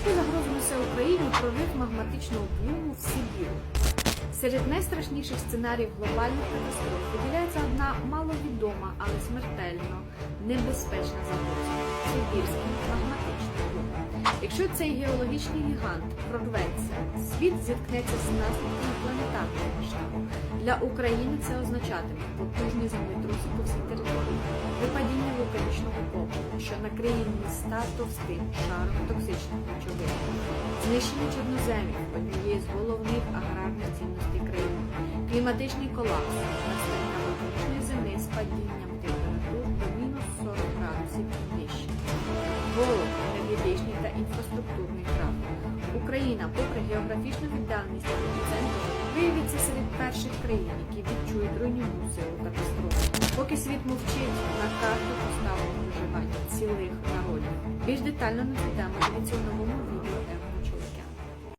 Яку загрозу несе Україні прорив магматичного плюму в Сибіру? Серед найстрашніших сценаріїв глобальних катастроф виділяється одна маловідома, але смертельно небезпечна загроза Сибірський магматичний плюм. Якщо цей геологічний гігант прорветься, світ зіткнеться з наслідками планетарного масштабу. Для України це означатиме потужні землетруси по всій території, випадіння вулканічного попелу, що накриє міста товстим шаром токсичних речовин, знищення чорноземів однієї з головних аграрних цінностей країни, кліматичний колапс, настання вулканічної зими з падінням температур до мінус 40 градусів і нижче. Голод, енергетичний та інфраструктурний крах. Україна, попри географічну віддаленість від епіцентру, виявиться серед перших країн, які відчують руйнівну силу катастрофи. Поки світ мовчить, на карту поставлено виживання. Більш детально на цю тему дивіться у відео.